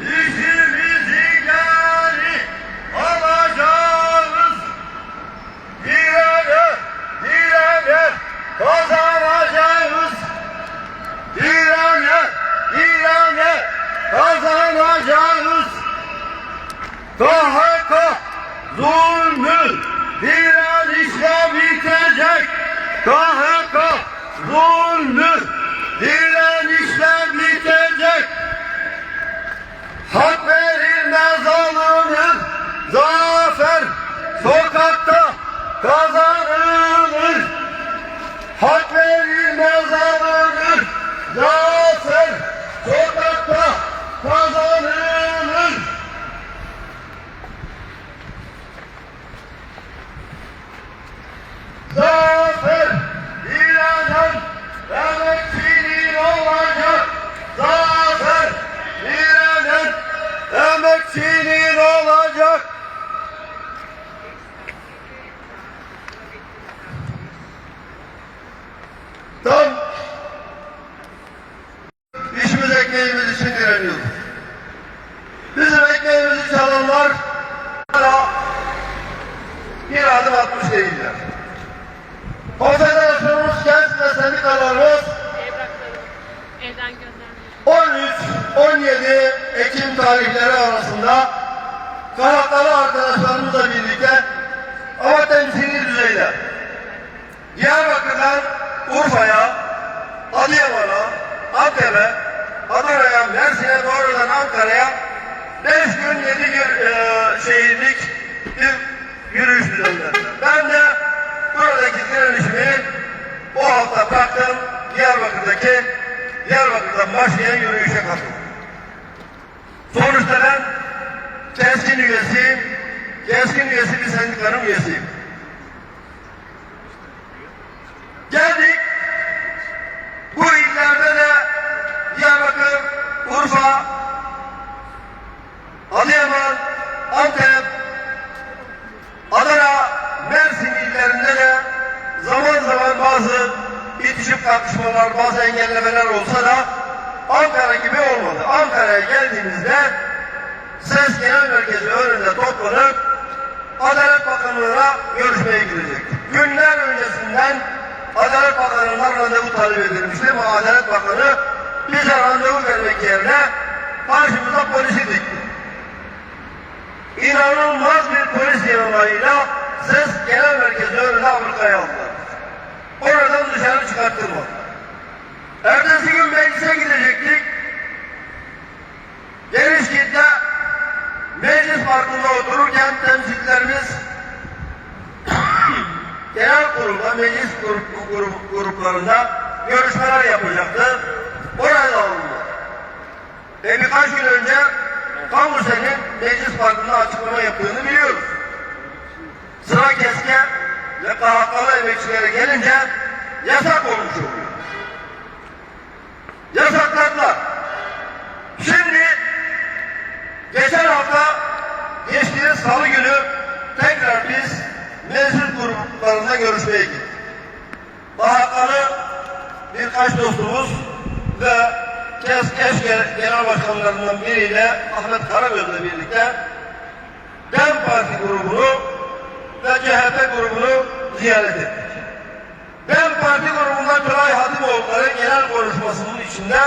İşimizi geri alacağız. Direne, direne kazanacağız. Direne, direne kazanacağız. KHK zulmü direnişle bitecek. KHK zulmü direnişle bitecek. Hak verilmez alınır, zafer sokakta kazanılır. Hak verilmez alınır, zafer sokakta kazanılır. Ekim tarihleri arasında Kanatlı arkadaşlarımızla birlikte ama temsili düzeyde Diyarbakır'dan Urfa'ya, Adıyaman'a, Antep'e, Adana'ya, Mersin'e doğrudan Ankara'ya 5 gün 7 gün e, şehirlik bir yürüyüş düzenlendi. Ben de buradaki direnişimi bu hafta bıraktım. Diyarbakır'daki Diyarbakır'dan başlayan yürüyüşe katıldım. Sonuçta ben keskin üyesiyim. Keskin üyesi bir sendikanın üyesiyim. Geldik. Bu illerde de Diyarbakır, Urfa, Adıyaman, Antep, Talep edilmişti ama Adalet Bakanı bize randevu vermek yerine karşımıza polisi dikti inanılmaz bir polis yanmayla ses genel merkezi önünde Amerika'ya aldılar. Oradan dışarı çıkarttırmadı. Ertesi gün meclise gidecektik. Geniş kitle meclis parkında otururken temsilcilerimiz genel kurulda, meclis grup, grup, gruplarında görüşmeler yapacaktı. Oraya da alındı. Ve birkaç gün önce Kamuse'nin meclis parkında açıklama yaptığını biliyoruz. Sıra keske ve KHK'lı emekçilere gelince yasak olmuş oluyor. Yasakladılar. Şimdi geçen hafta geçtiğimiz salı günü tekrar biz meclis gruplarında görüşmeye gittik. KHK'lı birkaç dostumuz ve KES, KES Genel Başkanlarından biriyle Ahmet Karagöz'le birlikte DEM Parti grubunu ve CHP grubunu ziyaret ettik. DEM Parti grubundan Tülay Hatimoğulları genel konuşmasının içinde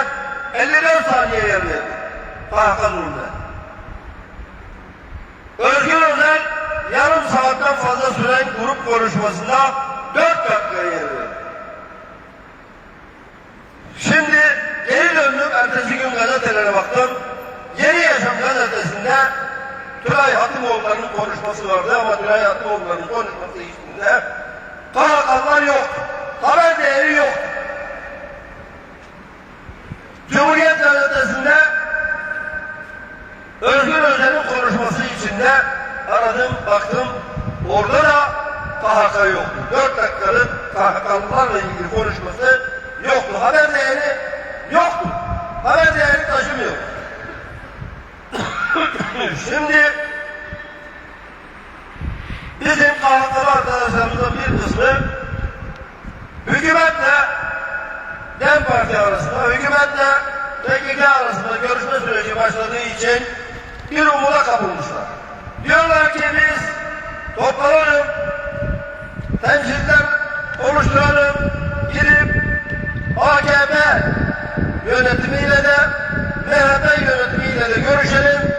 54 saniye yer verdi. KHK grubunda. Özgür Özel yarım saatten fazla süren grup konuşmasında 4 dakika yer verdi. Şimdi geri döndüm, ertesi gün gazetelere baktım. Yeni Yaşam gazetesinde Tülay Hatimoğulları'nın konuşması vardı ama Tülay Hatimoğulları'nın konuşması içinde KHK'lar yok, haber değeri yok. Cumhuriyet gazetesinde Özgür Özel'in konuşması içinde aradım, baktım, orada da KHK yok. Dört dakikalık KHK'lılarla ilgili konuşması yoktu. Haber değeri yoktu. Haber değeri taşımıyor. Şimdi bizim KHK'lı arkadaşlarımızın bir kısmı hükümetle DEM Parti arasında, hükümetle PKK arasında görüşme süreci başladığı için bir umuda kapılmışlar. Diyorlar ki biz toplanalım, temsilciler oluşturalım, gidip AKP yönetimiyle de MHP yönetimiyle de görüşelim.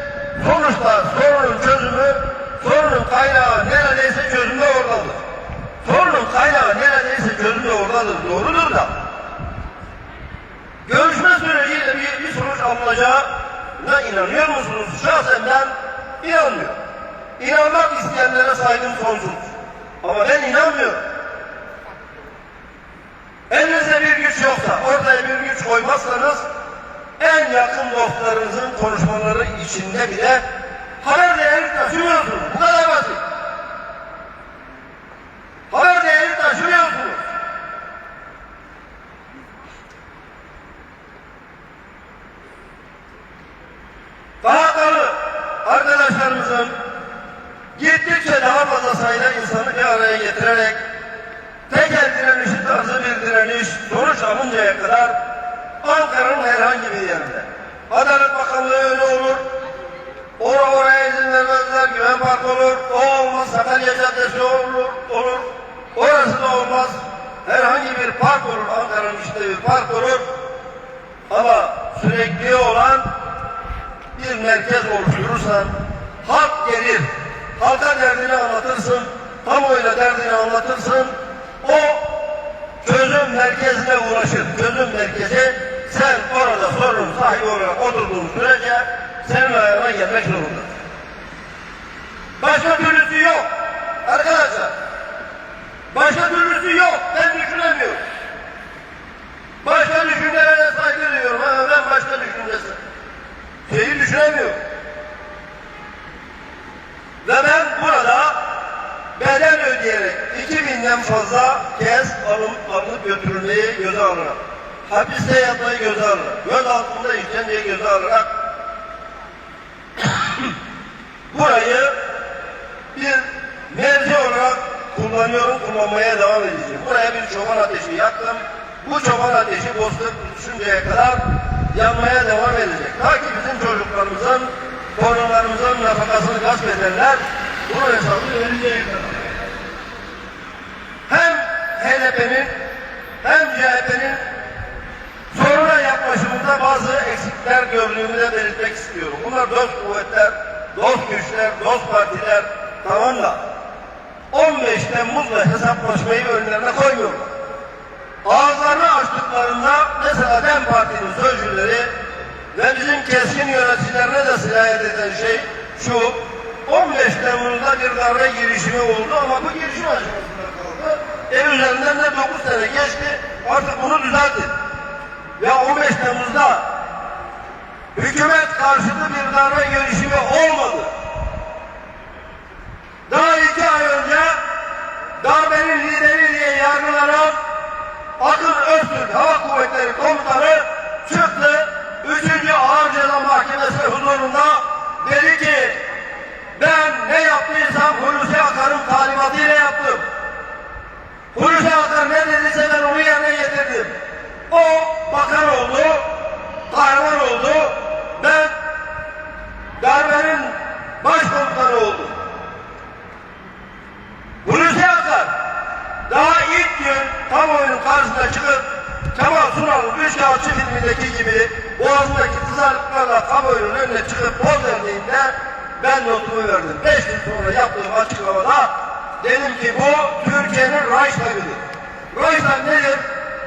Sonuçta sorunun çözümü, sorunun kaynağı neredeyse çözümde oradadır. Sorunun kaynağı neredeyse çözümde oradadır. Doğrudur da. Görüşme süreciyle bir, bir sonuç alınacağına inanıyor musunuz? Şahsen ben inanmıyorum. İnanmak isteyenlere saygım sonsuz. Ama ben inanmıyorum. Elinizde bir güç yoksa, ortaya bir güç koymazsanız en yakın dostlarınızın konuşmaları içinde bile haber değeri taşımıyorsunuz. Bu kadar basit. Haber değeri taşımıyorsunuz. Bahatları arkadaşlarımızın gittikçe daha fazla sayıda insanı bir araya getirerek tekel direnişi tarzı bir direniş sonuç alıncaya kadar Ankara'nın herhangi bir yerinde. Adalet Bakanlığı öyle olur. Or oraya izin vermezler. Güven Parkı olur. O olmaz. Sakarya Caddesi olur. olur. Orası da olmaz. Herhangi bir park olur. Ankara'nın içinde bir park olur. Ama sürekli olan bir merkez oluşturursan halk gelir. Halka derdini anlatırsın. Kamuoyuna derdini anlatırsın. O çözüm merkezine ulaşır. Çözüm merkezi sen orada sorunun sahibi olarak oturduğun sürece senin ayağına gelmek zorunda. Başka nafakasını gasp ederler. Bunun hesabını kadar. Hem HDP'nin hem CHP'nin soruna yaklaşımında bazı eksikler gördüğümü de belirtmek istiyorum. Bunlar dost kuvvetler, dost güçler, dost partiler tamam da 15 Temmuz'la hesaplaşmayı önlerine koymuyorlar. Ağızlarını açtıklarında mesela DEM Parti'nin sözcüleri ve bizim keskin yöneticilerine de sirayet eden şey şu 15 Temmuz'da bir darbe girişimi oldu ama bu girişim aşamasında kaldı. Ev üzerinden de 9 sene geçti. Artık bunu düzeltin. Ya 15 Temmuz'da hükümet karşıtı bir darbe girişimi olmadı. Daha iki ay önce darbenin lideri diye yargılanan Akın Öztürk Hava Kuvvetleri Komutanı çıktı. Üçüncü Ağır Ceza Mahkemesi huzurunda dedi ki ben ne yaptıysam Hulusi Akar'ın talimatıyla yaptım. Hulusi Akar ne dediyse ben onu yerine getirdim. O bakan oldu, kahraman oldu. Ben darbenin başkomutanı oldum. Hulusi Akar daha ilk gün kamuoyunun karşısına çıkıp Kemal Sunal'ın Üç Kağıtçı filmindeki gibi boğazındaki kızarlıklarla kamuoyunun önüne çıkıp poz verdiğinde ben verdim. Beş gün sonra yaptığım açıklamada dedim ki bu Türkiye'nin Reichstag'ıdır. Reichstag nedir?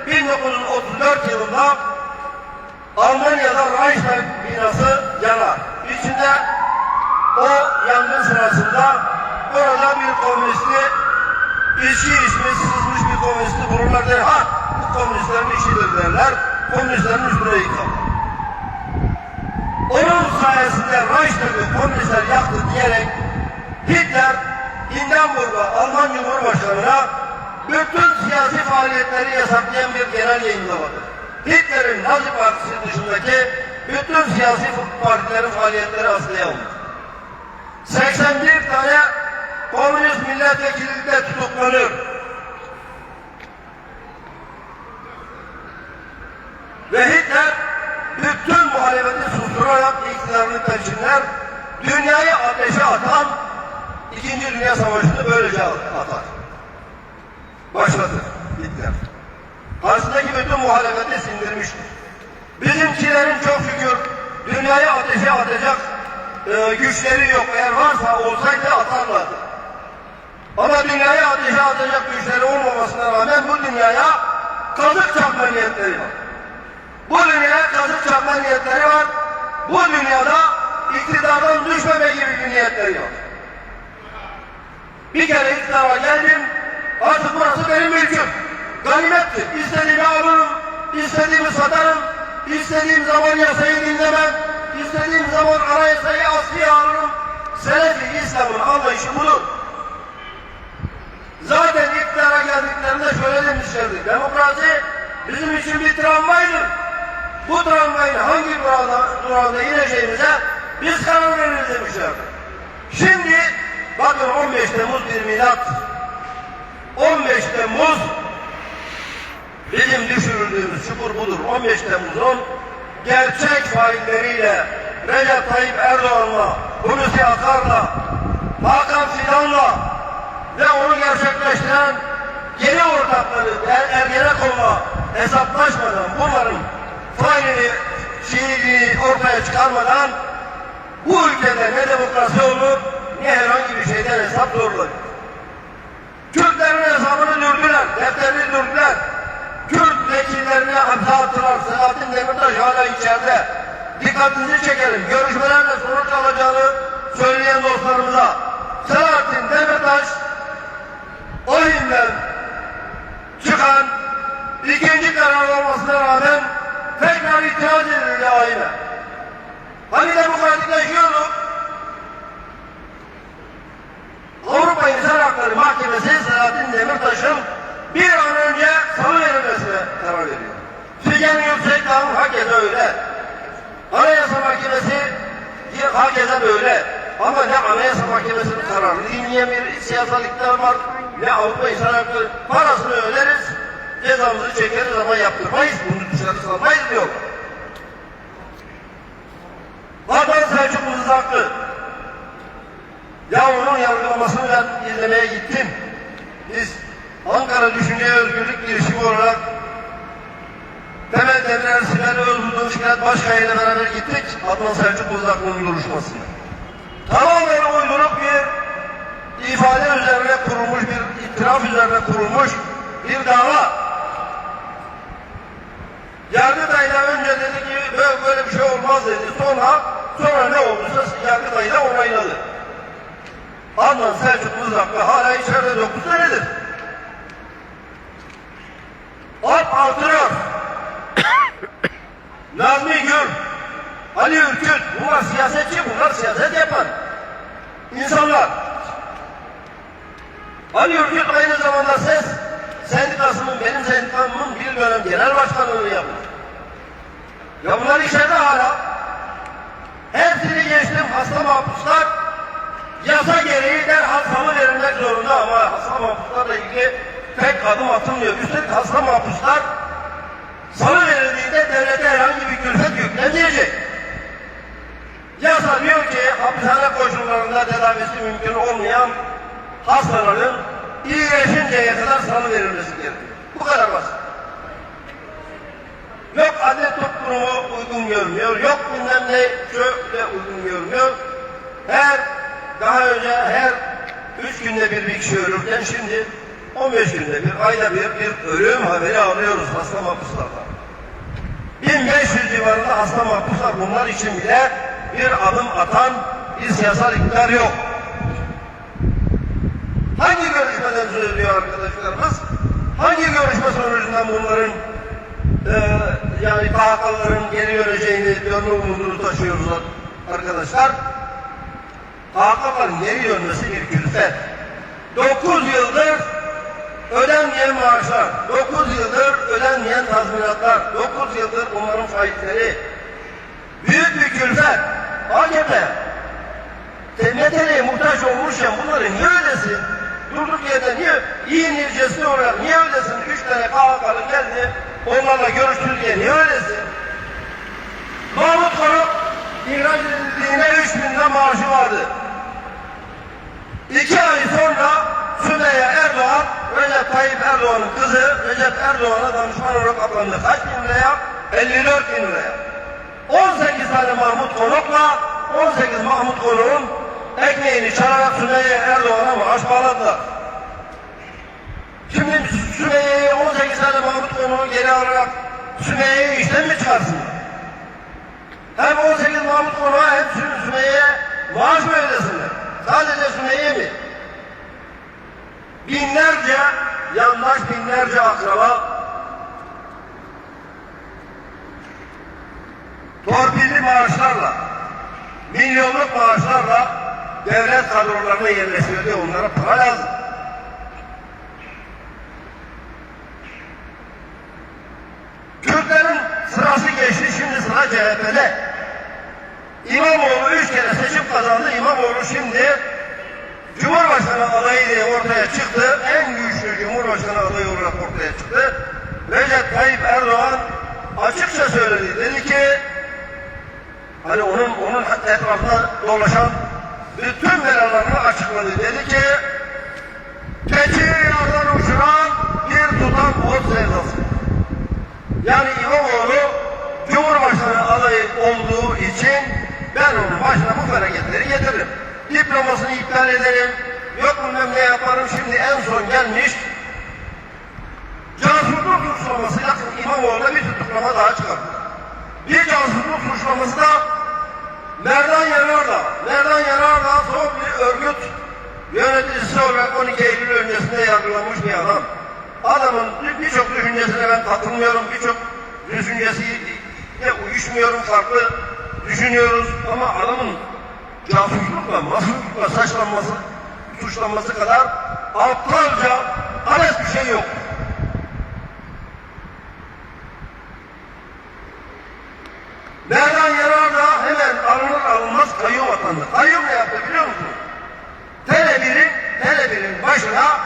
1934 yılında Almanya'da Reichstag binası yanar. İçinde o yangın sırasında orada bir komünisti içki içmiş, sızmış bir komünisti bulurlar der. Ha bu komünistlerin işidir derler. Komünistlerin üstüne yıkar. Onun sayesinde Reichstag'ı komünistler yaktı diyerek Hitler Hindenburg'a Alman Cumhurbaşkanı'na bütün siyasi faaliyetleri yasaklayan bir genel yayınlamadı. Hitler'in Nazi Partisi dışındaki bütün siyasi partilerin faaliyetleri askıya alındı. 81 tane komünist milletvekillikte tutuklanır. Ve Hitler bütün muhalefeti susturarak iktidarını peşinler, dünyayı ateşe atan, İkinci Dünya Savaşı'nı böylece atar. Başlatır Hitler. Karşısındaki bütün muhalefeti sindirmiştir. Bizimkilerin çok şükür dünyayı ateşe atacak e, güçleri yok. Eğer varsa olsaydı atarlardı. Ama dünyayı ateşe atacak güçleri olmamasına rağmen bu dünyaya kazık çakma niyetleri var. Bu dünyaya kazık çakma niyetleri var. Bu dünyada iktidardan düşmeme gibi bir niyetleri var. Bir kere iktidara geldim, artık burası benim mülküm. Ganimettir. İstediğimi alırım, istediğimi satarım, istediğim zaman yasayı dinlemem, istediğim zaman anayasayı askıya alırım. Selefi İslam'ın anlayışı budur. Zaten iktidara geldiklerinde şöyle demişlerdi. Demokrasi bizim için bir tramvaydır. Bu tramvayın hangi durağda, durağda ineceğimize biz karar veririz demişlerdi. Şimdi bakın 15 Temmuz bir milat. 15 Temmuz bizim düşürüldüğümüz çukur budur. 15 Temmuz'un gerçek failleriyle Recep Tayyip Erdoğan'la, Hulusi Akar'la, Hakan Fidan'la ve onu gerçekleştiren yeni ortakları Er- Ergenekon'la hesaplaşmadan bunların failini, şiirliğini ortaya çıkarmadan bu ülkede ne demokrasi olur ne herhangi bir şeyden hesap sorulur. Kürtlerin hesabını dürdüler, defterini dürdüler. Kürt vekillerine hapse attılar. Selahattin Demirtaş hala içeride. Dikkatinizi çekelim. Görüşmelerle sonuç alacağını söyleyen dostlarımıza. Selahattin Demirtaş oyundan çıkan ikinci karar olmasına rağmen tekrar itiraz edildi ayine. Hani demokratikleşiyorduk? Avrupa İnsan Hakları Mahkemesi Selahattin Demirtaş'ın bir an önce salı verilmesine karar veriyor. Figen Yüksekdağ'ın hakeza öyle. Anayasa Mahkemesi hakeza böyle. Ama ne Anayasa Mahkemesi'nin kararını dinleyen bir siyasal iktidar var, ne Avrupa İnsan Hakları parasını öderiz, cezamızı çekeriz ama yaptırmayız, bunu dışarı salmayız diyor. Vatan Selçuklu'nun hakkı. Ya onun yargılamasını ben izlemeye gittim. Biz Ankara Düşünce Özgürlük girişimi olarak Temel Devler Sibel Özgürlüğün Şikayet Başkanı ile beraber gittik. Adnan Selçuk Uzaklı'nın duruşmasına. Tamamen uydurup bir ifade üzerine kurulmuş, bir itiraf üzerine kurulmuş bir dava. Yargıtay'da önce dedi ki böyle, bir şey olmaz dedi. Sonra sonra ne olduysa Yargıtay'da onayladı. Adnan Selçuk Mızraklı hala içeride 9 senedir. Alp Artırıyor. Nazmi Gül. Ali Ürküt. Bunlar siyasetçi, bunlar siyaset yapan. insanlar. Ali Ürküt aynı zamanda ses sendikasının, benim sendikamın bir dönem genel başkanlığını yapmış. Ya bunlar içeride hala. Hepsini geçtim hasta mahpuslar yasa gereği derhal salı verilmek zorunda ama hasta mahpuslarla ilgili pek adım atılmıyor. Üstelik hasta mahpuslar salı verildiğinde devlete herhangi bir külfet yüklenmeyecek. Yasa diyor ki hapishane koşullarında tedavisi mümkün olmayan hastaların iyileşinceye kadar salı verilmesi gerekiyor. Bu kadar basit. Yok adet tıp kurumu uygun görmüyor, yok bilmem ne şöyle uygun görmüyor. Her daha önce her üç günde bir bir kişi ölürken şimdi 15 günde bir, ayda bir, bir ölüm haberi alıyoruz hasta mahpuslardan. 1500 civarında hasta mahpus var. Bunlar için bile bir adım atan bir siyasal iktidar yok. Hangi söz ediyor arkadaşlarımız? Hangi görüşme sonucundan bunların e, yani KHK'ların geri döneceğini, umudunu taşıyoruz arkadaşlar? KHK'ların geri dönmesi bir külfet. 9 yıldır ödenmeyen maaşlar, 9 yıldır ödenmeyen tazminatlar, 9 yıldır bunların faizleri. Büyük bir külfet. AKP TMT'ye muhtaç olmuşken bunları niye ödesin? Durduk yerde niye iyi niyetçisi olarak niye ödesin? Üç tane KHK'lı geldi onlarla görüştü diye niye ödesin? Mahmut Konuk ihraç edildiğinde 3 bin lira maaşı vardı. İki ay sonra Sümeyye Erdoğan, Recep Tayyip Erdoğan'ın kızı Recep Erdoğan'a danışman olarak atandı. Kaç bin liraya? 54 bin liraya. 18 tane Mahmut Konuk'la 18 Mahmut Konuk'un ekmeğini çalarak Sümeyye Erdoğan'a maaş bağladılar. Şimdi Sümeyye'yi 18 tane Mahmut Konuk'u geri alarak Sümeyye'yi işten mi çıkarsınlar? Hem 18 Mahmut Konuk'a hem Sü- Sümeyye'ye maaş mı ödesinler? Sadece Sümeyye mi? Binlerce yandaş, binlerce akraba torpilli maaşlarla, milyonluk maaşlarla devlet kadrolarına yerleşiyor diye onlara para lazım. Kürtlerin sırası geçti, şimdi sıra CHP'de. İmamoğlu üç kere seçim kazandı. İmamoğlu şimdi Cumhurbaşkanı adayı diye ortaya çıktı. En güçlü Cumhurbaşkanı adayı olarak ortaya çıktı. Recep Tayyip Erdoğan açıkça söyledi. Dedi ki hani onun onun etrafında dolaşan bütün belalarını açıkladı. Dedi ki keçi yardan uçuran bir tutam ot sevdası. Yani İmamoğlu Cumhurbaşkanı adayı olduğu için ben onun başına bu felaketleri getiririm. Diplomasını iptal ederim. Yok bilmem ne yaparım. Şimdi en son gelmiş casusluk suçlamasıyla İmamoğlu'na bir tutuklama daha çıkarttı. Bir casusluk suçlaması da Merdan Yanardağ. Merdan Yanardağ son bir örgüt yöneticisi olarak 12 Eylül öncesinde yargılanmış bir adam. Adamın birçok düşüncesine ben katılmıyorum, birçok düşüncesiyle uyuşmuyorum, farklı düşünüyoruz ama adamın casuslukla, mahsuslukla saçlanması, suçlanması kadar aptalca, alet bir şey yok. Merdan Yanardağ hemen alınır alınmaz kayyum atandı. Kayyum ne yaptı biliyor musun? Tele1'in Tele1'in başına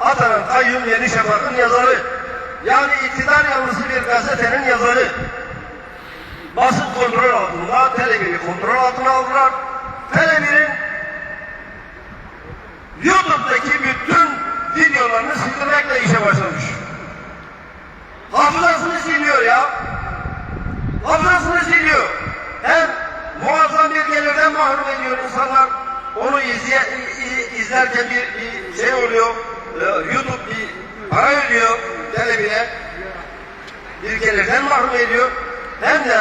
atanan kayyum Yeni Şafak'ın yazarı. Yani iktidar yanlısı bir gazetenin yazarı. Basın kontrol altında Tele1'i kontrol altına aldılar. Tele1'in YouTube'daki bütün videolarını sildirmekle işe başlamış. Hafızasını siliyor ya. Hafızasını siliyor. Hem muazzam bir gelirden mahrum ediyor insanlar. Onu izleye, izlerken bir, bir şey oluyor. Ee, YouTube bir para ödüyor telebine. Bir gelirden mahrum ediyor. Hem de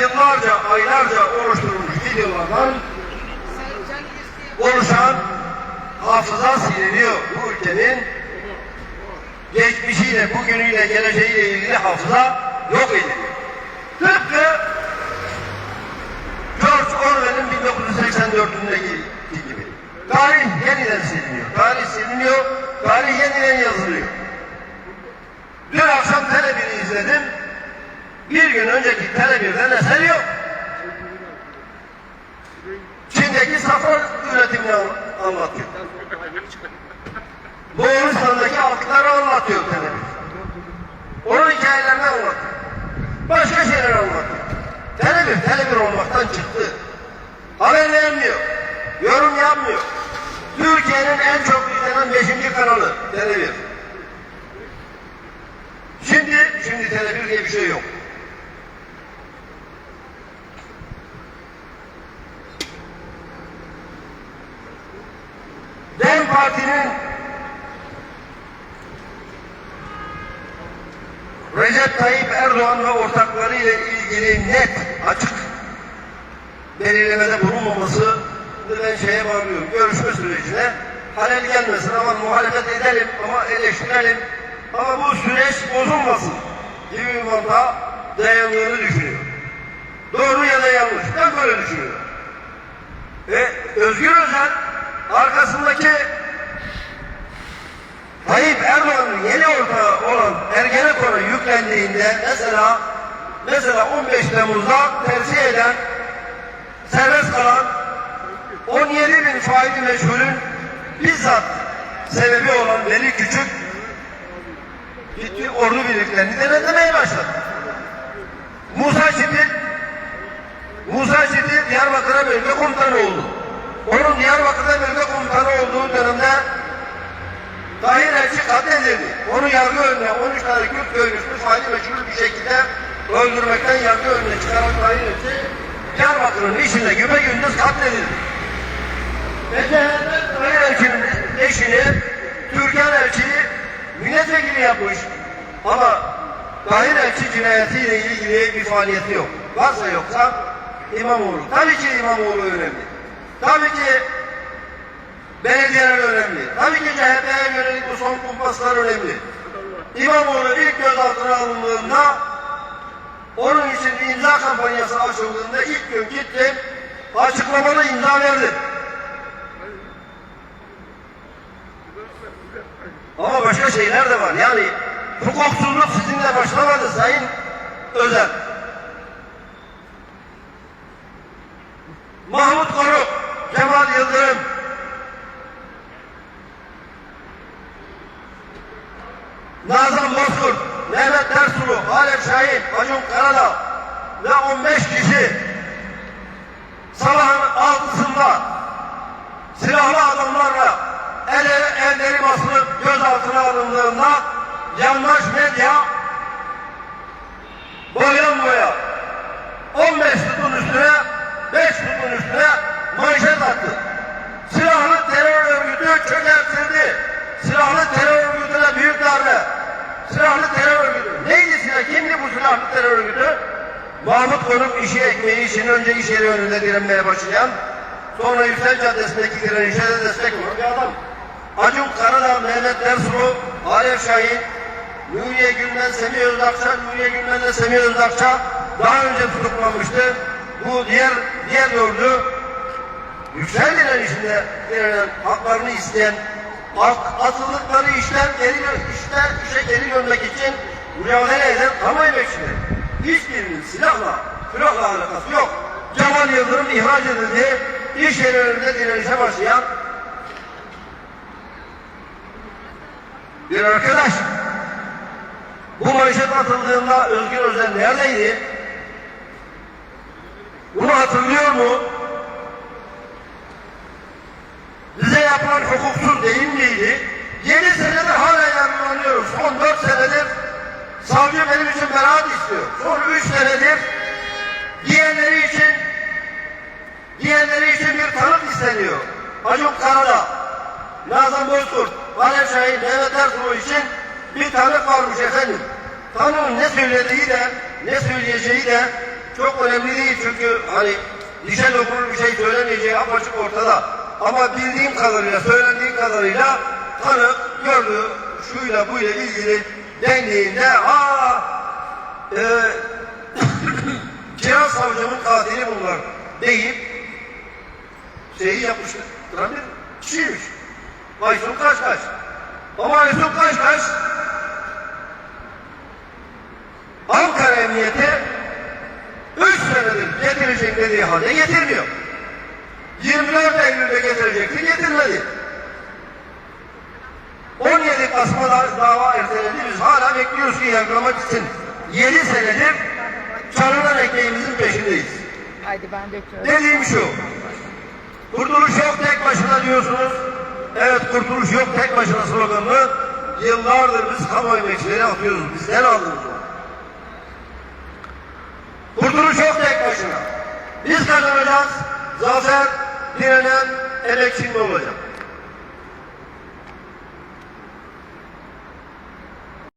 yıllarca, aylarca oluşturulmuş videolardan oluşan hafıza siliniyor. Bu ülkenin geçmişiyle, bugünüyle, geleceğiyle ilgili hafıza yok ediliyor. Tıpkı George Orwell'in 1984'ündeki gibi. Tarih yeniden siliniyor. Tarih siliniyor, tarih yeniden yazılıyor. Dün akşam Tele1'i izledim. Bir gün önceki Tele1'den eser yok. Çin'deki safran üretimini an- anlatıyor. Moğolistan'daki altları anlatıyor Tele1. Onun hikayelerini anlatıyor. Başka şeyler anlatıyor. Tele1, Tele1 olmaktan çıktı. Haber vermiyor. Yorum yapmıyor. Türkiye'nin en çok izlenen 5. kanalı Tele1. Şimdi, şimdi Tele1 diye bir şey yok. DEM Parti'nin Recep Tayyip Erdoğan ve ortakları ilgili net, açık belirlemede bulunmaması ben şeye bağlıyorum. Görüşme sürecine halel gelmesin ama muhalefet edelim ama eleştirelim ama bu süreç bozulmasın gibi bir mantığa dayandığını düşünüyorum. Doğru ya da yanlış. Ben böyle düşünüyorum. Ve Özgür Özel arkasındaki Tayyip Erdoğan'ın yeni ortağı olan Ergenekon'a yüklendiğinde mesela mesela 15 Temmuz'da tercih eden serbest kalan 17 bin faili meşhurun bizzat sebebi olan Veli Küçük gitti ordu birliklerini denetlemeye başladı. Musa Çitil Musa Çetin Diyarbakır'a bölge komutanı oldu. Onun Diyarbakır'da bölge komutanı olduğu dönemde Tahir Elçi katledildi. Onu yargı önüne 13 tane Kürt köylüsünü faili meçhul bir şekilde öldürmekten yargı önüne çıkaran Tahir Elçi Diyarbakır'ın içinde güpe gündüz katledildi. Ve CHP Elçi'nin eşini Türkan Elçi'yi milletvekili yapmış. Ama Tahir Elçi cinayetiyle ilgili bir faaliyeti yok. Varsa yoksa İmamoğlu. Tabii ki İmamoğlu önemli. Tabii ki belediyeler önemli. Tabii ki CHP'ye yönelik bu son kumpaslar önemli. İmamoğlu ilk gözaltına alındığında onun için imza kampanyası açıldığında ilk gün gittim açıklamalı imza verdim. Ama başka şeyler de var. Yani hukuksuzluk sizinle başlamadı Sayın Özel. Mahmut Koruk, Kemal Yıldırım, Nazım Bozkurt, Mehmet Tersulu, Halep Şahin, Acun Karadağ ve 15 kişi sabahın altısında silahlı adamlarla el ele elleri basılıp gözaltına alındığında yandaş medya boyan boya 15 tutun üstüne 5 tutun üstüne manşet attı. Silahlı terör örgütü çökertildi. Silahlı terör örgütüne büyük darbe. Silahlı terör örgütü. Neydi silah? Kimdi bu silahlı terör örgütü? Mahmut Konuk işi ekmeği için önce iş yeri önünde direnmeye başlayan, sonra Yüksel Caddesi'ndeki direnişe de destek olan bir adam. Acun Karadağ, Mehmet Dersulu, Arif Şahin, Nuriye Gülmen, Semih Özdakça, Nuriye Gülmen'le Semih Özdakça daha önce tutuklanmıştı. Bu diğer diğer dördü yüksel direnişinde direnen, haklarını isteyen, atıldıkları işten geri işten işe geri dönmek için mücadele eden kamu emekçileri. Hiçbirinin silahla, silahla alakası yok. Cemal Yıldırım ihraç edildi. İş yeri önünde direnişe başlayan bir arkadaş. Bu manşet atıldığında Özgür Özel neredeydi? Bunu hatırlıyor mu? Bize yapılan hukuksuz değil miydi? Yedi senedir hala yargılanıyoruz. Son dört senedir savcı benim için beraat istiyor. Son üç senedir diğerleri için diğerleri için bir tanık isteniyor. Acun Karadağ, Nazım Bozkurt, Valef Şahin, Mehmet Ertuğrul için bir tanık varmış efendim. Tanığın ne söylediği de ne söyleyeceği de çok önemli değil çünkü hani dişe dokunur bir şey söylemeyeceği apaçık ortada. Ama bildiğim kadarıyla, söylendiği kadarıyla tanık gördüğü şuyla buyla ilgili dendiğinde ha e, Kiraz savcımın katili bunlar deyip şeyi yapmıştır. Lan bir kişiymiş. Aysun Kaşkaş. Ama Aysun Kaşkaş Ankara Emniyeti 3 senedir getirecek dediği halde getirmiyor. 24 Eylül'de getirecekti, getirmedi. 17 Kasım'da da dava ertelendi. Biz hala bekliyoruz ki yargılamak için. 7 senedir çalınan ekmeğimizin peşindeyiz. Haydi ben döküyorum. Dediğim şu. Kurtuluş yok tek başına diyorsunuz. Evet kurtuluş yok tek başına sloganını yıllardır biz kamu emekçileri atıyoruz. Bizden aldınız onu. Kurtuluş yok tek başına. Biz kazanacağız. Zafer direnen emekçinin olacak.